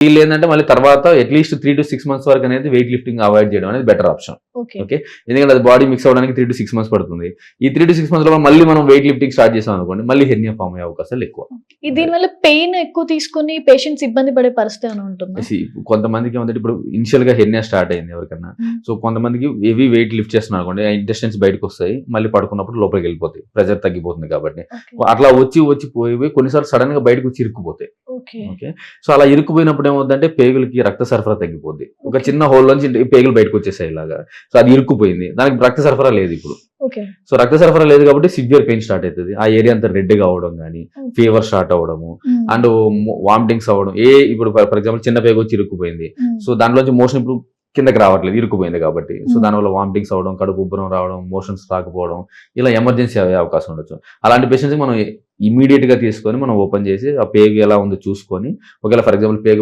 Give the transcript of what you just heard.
వీళ్ళు ఏంటంటే మళ్ళీ తర్వాత at least three to six months వరకు అనేది వెయిట్ లిఫ్టింగ్ అవాయిడ్ చేయడం అనేది బెటర్ ఆప్షన్ ఓకే ఎందుకంటే అది బాడీ మిక్స్ అవ్వడానికి త్రీ టు సిక్స్ మంత్స్ పడుతుంది. ఈ త్రీ టు సిక్స్ మంత్స్లో మళ్ళీ మనం వెయిట్ లిఫ్టింగ్ స్టార్ట్ చేసాం అనుకోండి మళ్ళీ హెర్నియా ఫామ్ అయ్యే అవకాశాలు ఎక్కువ. దీనివల్ల పెయిన్ ఎక్కువ తీసుకుని పేషెంట్స్ ఇబ్బంది పడే పరిస్థితి ఉంటుందా? కొంతమందికి ఇప్పుడు ఇనిషియల్గా హెర్నియా స్టార్ట్ అయింది ఎవరికన్నా. Hmm. సో కొంతమందికి హెవీ వెయిట్ లిఫ్ట్ చేస్తున్నారు అనుకోండి ఇంటెస్టెన్స్ బయటకు వస్తాయి మళ్ళీ పడుకున్నప్పుడు లోపలికి వెళ్ళిపోతాయి ప్రెజర్ తగ్గిపోతుంది కాబట్టి. అట్లా వచ్చి వచ్చి పోయి పోయి కొన్నిసార్లు సడన్గా బయటకు వచ్చి ఇరుక్కుపోతాయి. ఓకే. సో అలా ఇరుక్కుపోయినప్పుడు ఏమవుతుందంటే పేగులకి రక్త సరఫరా తగ్గిపోద్ది. ఒక. చిన్న హోల్ నుంచి పేగులు బయటకు వచ్చేసాయి ఇలాగా. సో అది ఇరుక్కుపోయింది. దానికి రక్త సరఫరా లేదు ఇప్పుడు. సో రక్త సరఫరా లేదు కాబట్టి సివియర్ పెయిన్ స్టార్ట్ అవుతుంది ఆ ఏరియా అంతా రెడ్గా అవడం కానీ ఫీవర్ స్టార్ట్ అవ్వడము Hmm. అండ్ వామిటింగ్స్ అవ్వడం. ఏ ఇప్పుడు ఫర్ ఎగ్జాంపుల్ చిన్న పేగు వచ్చి ఇరుక్కుపోయింది. సో దాంట్లోంచి మోషన్ ఇప్పుడు కిందకి రావట్లేదు ఇరుక్కుపోయింది కాబట్టి. సో. దానివల్ల వామిటింగ్స్ అవ్వడం కడుపు ఉబ్బరం రావడం మోషన్స్ రాకపోవడం ఇలా ఎమర్జెన్సీ అయ్యే అవకాశం ఉండొచ్చు. అలాంటి పేషెంట్స్ మనం ఇమీడియట్గా తీసుకొని మనం ఓపెన్ చేసి ఆ పేగు ఎలా ఉందో చూసుకొని ఒకవేళ ఫర్ ఎగ్జాంపుల్ పేగు